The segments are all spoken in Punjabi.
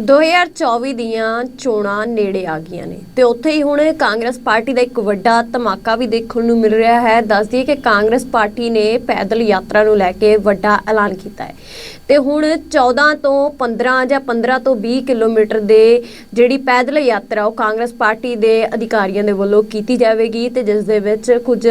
2024 ਦੀਆਂ ਚੋਣਾਂ ਨੇੜੇ ਆ ਗਈਆਂ ਨੇ ਤੇ ਉੱਥੇ ਹੀ ਹੁਣ ਕਾਂਗਰਸ ਪਾਰਟੀ ਦਾ ਇੱਕ ਵੱਡਾ ਧਮਾਕਾ ਵੀ ਦੇਖਣ ਨੂੰ ਮਿਲ ਰਿਹਾ ਹੈ। ਦੱਸ ਦਈਏ ਕਿ ਕਾਂਗਰਸ ਪਾਰਟੀ ਨੇ ਪੈਦਲ ਯਾਤਰਾ ਨੂੰ ਲੈ ਕੇ ਵੱਡਾ ਐਲਾਨ ਕੀਤਾ ਹੈ। ਤੇ ਹੁਣ 14 ਤੋਂ 15 ਜਾਂ 15 ਤੋਂ 20 ਕਿਲੋਮੀਟਰ ਦੇ ਜਿਹੜੀ ਪੈਦਲ ਯਾਤਰਾ ਉਹ ਕਾਂਗਰਸ ਪਾਰਟੀ ਦੇ ਅਧਿਕਾਰੀਆਂ ਦੇ ਵੱਲੋਂ ਕੀਤੀ ਜਾਵੇਗੀ ਤੇ ਜਿਸ ਦੇ ਵਿੱਚ ਕੁਝ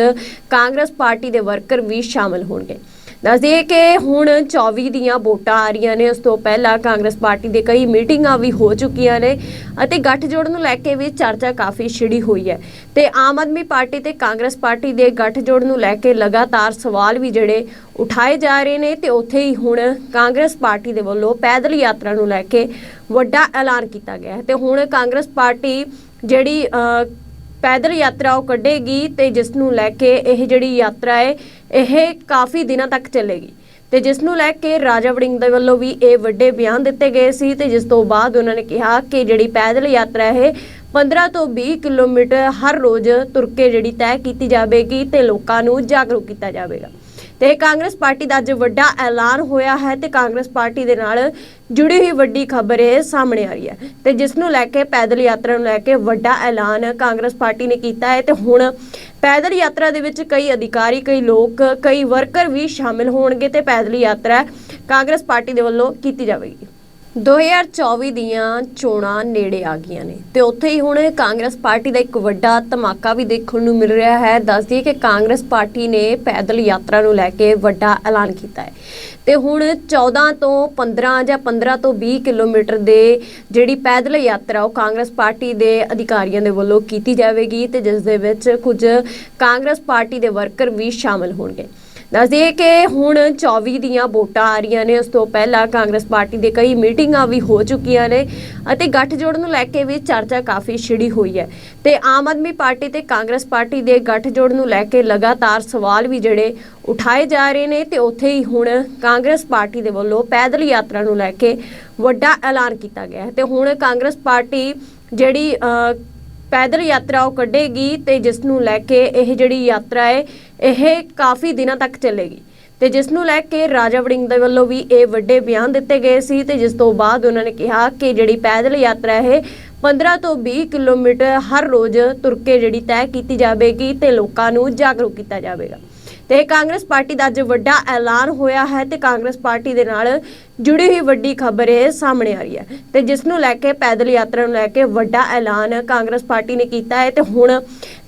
ਕਾਂਗਰਸ ਪਾਰਟੀ ਦੇ ਵਰਕਰ ਵੀ ਸ਼ਾਮਲ ਹੋਣਗੇ। ਦੱਸ ਕਿ ਹੁਣ 24 ਦੀਆਂ ਵੋਟਾਂ ਆ ਰਹੀਆਂ ਨੇ, ਉਸ ਤੋਂ ਪਹਿਲਾਂ ਕਾਂਗਰਸ ਪਾਰਟੀ ਦੇ ਕਈ ਮੀਟਿੰਗਾਂ ਵੀ ਹੋ ਚੁੱਕੀਆਂ ਨੇ ਅਤੇ ਗੱਠਜੋੜ ਨੂੰ ਲੈ ਕੇ ਵੀ ਚਰਚਾ ਕਾਫੀ ਛਿੜੀ ਹੋਈ ਹੈ। ਤੇ ਆਮ ਆਦਮੀ ਪਾਰਟੀ ਤੇ ਕਾਂਗਰਸ ਪਾਰਟੀ ਦੇ ਗੱਠਜੋੜ ਨੂੰ ਲੈ ਕੇ ਲਗਾਤਾਰ ਸਵਾਲ ਵੀ ਜਿਹੜੇ ਉਠਾਏ ਜਾ ਰਹੇ ਨੇ ਤੇ ਉੱਥੇ ਹੀ ਹੁਣ ਕਾਂਗਰਸ ਪਾਰਟੀ ਦੇ ਵੱਲੋਂ ਪੈਦਲ ਯਾਤਰਾ ਨੂੰ ਲੈ ਕੇ ਵੱਡਾ ਐਲਾਨ ਕੀਤਾ ਗਿਆ ਹੈ। ਤੇ ਹੁਣ ਕਾਂਗਰਸ ਪਾਰਟੀ ਜਿਹੜੀ ਪੈਦਲ ਯਾਤਰਾ ਉਹ ਕੱਢੇਗੀ ਤੇ ਜਿਸ ਨੂੰ ਲੈ ਕੇ ਇਹ ਜਿਹੜੀ ਯਾਤਰਾ ਹੈ, ਇਹ ਕਾਫੀ ਦਿਨਾਂ ਤੱਕ ਚੱਲੇਗੀ। ਤੇ ਜਿਸ ਨੂੰ ਲੈ ਕੇ ਰਾਜਾ ਵੜਿੰਗ ਦੇ ਵੱਲੋਂ ਵੀ ਇਹ ਵੱਡੇ ਬਿਆਨ ਦਿੱਤੇ ਗਏ ਸੀ ਤੇ ਜਿਸ ਤੋਂ ਬਾਅਦ ਉਹਨਾਂ ਨੇ ਕਿਹਾ ਕਿ ਜਿਹੜੀ ਪੈਦਲ ਯਾਤਰਾ ਹੈ 15 ਤੋਂ 20 ਕਿਲੋਮੀਟਰ ਹਰ ਰੋਜ਼ ਤੁਰ ਕੇ ਜਿਹੜੀ ਤੈਅ ਕੀਤੀ ਜਾਵੇਗੀ ਤੇ ਲੋਕਾਂ ਨੂੰ ਜਾਗਰੂਕ ਕੀਤਾ ਜਾਵੇਗਾ। ਤੇ ਕਾਂਗਰਸ ਪਾਰਟੀ ਦਾ ਅੱਜ ਵੱਡਾ ਐਲਾਨ ਹੋਇਆ ਹੈ ਤੇ ਕਾਂਗਰਸ ਪਾਰਟੀ ਦੇ ਨਾਲ ਜੁੜੀ ਹੋਈ ਵੱਡੀ ਖਬਰ ਇਹ ਸਾਹਮਣੇ ਆ ਰਹੀ ਹੈ ਤੇ ਜਿਸ ਨੂੰ ਲੈ ਕੇ ਪੈਦਲ ਯਾਤਰਾ ਨੂੰ ਲੈ ਕੇ ਵੱਡਾ ਐਲਾਨ ਕਾਂਗਰਸ ਪਾਰਟੀ ਨੇ ਕੀਤਾ ਹੈ ਤੇ ਹੁਣ ਪੈਦਲ ਯਾਤਰਾ ਦੇ ਵਿੱਚ ਕਈ ਅਧਿਕਾਰੀ, ਕਈ ਲੋਕ, ਕਈ ਵਰਕਰ ਵੀ ਸ਼ਾਮਿਲ ਹੋਣਗੇ ਤੇ ਪੈਦਲ ਯਾਤਰਾ ਕਾਂਗਰਸ ਪਾਰਟੀ ਦੇ ਵੱਲੋਂ ਕੀਤੀ ਜਾਵੇਗੀ। 2024 ਦੀਆਂ ਚੋਣਾਂ ਨੇੜੇ ਆ ਗਈਆਂ ਨੇ ਤੇ ਉੱਥੇ ਹੀ ਹੁਣ ਕਾਂਗਰਸ ਪਾਰਟੀ ਦਾ ਇੱਕ ਵੱਡਾ ਧਮਾਕਾ ਵੀ ਦੇਖਣ ਨੂੰ ਮਿਲ ਰਿਹਾ ਹੈ। ਦੱਸ ਦਈਏ ਕਿ ਕਾਂਗਰਸ ਪਾਰਟੀ ਨੇ ਪੈਦਲ ਯਾਤਰਾ ਨੂੰ ਲੈ ਕੇ ਵੱਡਾ ਐਲਾਨ ਕੀਤਾ ਹੈ। ਤੇ ਹੁਣ 14 ਤੋਂ 15 ਜਾਂ 15 ਤੋਂ 20 ਕਿਲੋਮੀਟਰ ਦੇ ਜਿਹੜੀ ਪੈਦਲ ਯਾਤਰਾ ਉਹ ਕਾਂਗਰਸ ਪਾਰਟੀ ਦੇ ਅਧਿਕਾਰੀਆਂ ਦੇ ਵੱਲੋਂ ਕੀਤੀ ਜਾਵੇਗੀ ਤੇ ਜਿਸ ਦੇ ਵਿੱਚ ਕੁਝ ਕਾਂਗਰਸ ਪਾਰਟੀ ਦੇ ਵਰਕਰ ਵੀ ਸ਼ਾਮਲ ਹੋਣਗੇ। ਦੱਸ ਕਿ ਹੁਣ 24 ਦੀਆਂ ਵੋਟਾਂ ਆ ਰਹੀਆਂ ਨੇ, ਉਸ ਤੋਂ ਪਹਿਲਾਂ ਕਾਂਗਰਸ ਪਾਰਟੀ ਦੇ ਕਈ ਮੀਟਿੰਗਾਂ ਵੀ ਹੋ ਚੁੱਕੀਆਂ ਨੇ ਅਤੇ ਗੱਠਜੋੜ ਨੂੰ ਲੈ ਕੇ ਵੀ ਚਰਚਾ ਕਾਫੀ ਛਿੜੀ ਹੋਈ ਹੈ। ਤੇ ਆਮ ਆਦਮੀ ਪਾਰਟੀ ਤੇ ਕਾਂਗਰਸ ਪਾਰਟੀ ਦੇ ਗੱਠਜੋੜ ਨੂੰ ਲੈ ਕੇ ਲਗਾਤਾਰ ਸਵਾਲ ਵੀ ਜਿਹੜੇ ਉਠਾਏ ਜਾ ਰਹੇ ਨੇ ਤੇ ਉੱਥੇ ਹੀ ਹੁਣ ਕਾਂਗਰਸ ਪਾਰਟੀ ਦੇ ਵੱਲੋਂ ਪੈਦਲ ਯਾਤਰਾ ਨੂੰ ਲੈ ਕੇ ਵੱਡਾ ਐਲਾਨ ਕੀਤਾ ਗਿਆ ਹੈ। ਤੇ ਹੁਣ ਕਾਂਗਰਸ ਪਾਰਟੀ ਜਿਹੜੀ ਪੈਦਲ ਯਾਤਰਾ ਉਹ ਕੱਢੇਗੀ ਤੇ ਜਿਸ ਨੂੰ ਲੈ ਕੇ ਇਹ ਜਿਹੜੀ ਯਾਤਰਾ ਹੈ, ਇਹ ਕਾਫੀ ਦਿਨਾਂ ਤੱਕ ਚੱਲੇਗੀ। ਤੇ ਜਿਸ ਨੂੰ ਲੈ ਕੇ ਰਾਜਾ ਵੜਿੰਗ ਦੇ ਵੱਲੋਂ ਵੀ ਇਹ ਵੱਡੇ ਬਿਆਨ ਦਿੱਤੇ ਗਏ ਸੀ ਤੇ ਜਿਸ ਤੋਂ ਬਾਅਦ ਉਹਨਾਂ ਨੇ ਕਿਹਾ ਕਿ ਜਿਹੜੀ ਪੈਦਲ ਯਾਤਰਾ ਹੈ 15 ਤੋਂ 20 ਕਿਲੋਮੀਟਰ ਹਰ ਰੋਜ਼ ਤੁਰ ਕੇ ਜਿਹੜੀ ਤੈਅ ਕੀਤੀ ਜਾਵੇਗੀ ਤੇ ਲੋਕਾਂ ਨੂੰ ਜਾਗਰੂਕ ਕੀਤਾ ਜਾਵੇਗਾ। ਤੇ ਕਾਂਗਰਸ ਪਾਰਟੀ ਦਾ ਅੱਜ ਵੱਡਾ ਐਲਾਨ ਹੋਇਆ ਹੈ ਤੇ ਕਾਂਗਰਸ ਪਾਰਟੀ ਦੇ ਨਾਲ ਜੁੜੀ ਹੋਈ ਵੱਡੀ ਖਬਰ ਇਹ ਸਾਹਮਣੇ ਆ ਰਹੀ ਹੈ ਤੇ ਜਿਸ ਨੂੰ ਲੈ ਕੇ ਪੈਦਲ ਯਾਤਰਾ ਨੂੰ ਲੈ ਕੇ ਵੱਡਾ ਐਲਾਨ ਕਾਂਗਰਸ ਪਾਰਟੀ ਨੇ ਕੀਤਾ ਹੈ ਤੇ ਹੁਣ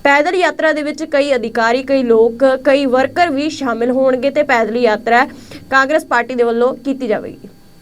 ਪੈਦਲ ਯਾਤਰਾ ਦੇ ਵਿੱਚ ਕਈ ਅਧਿਕਾਰੀ, ਕਈ ਲੋਕ, ਕਈ ਵਰਕਰ ਵੀ ਸ਼ਾਮਿਲ ਹੋਣਗੇ ਤੇ ਪੈਦਲ ਯਾਤਰਾ ਕਾਂਗਰਸ ਪਾਰਟੀ ਦੇ ਵੱਲੋਂ ਕੀਤੀ ਜਾਵੇਗੀ।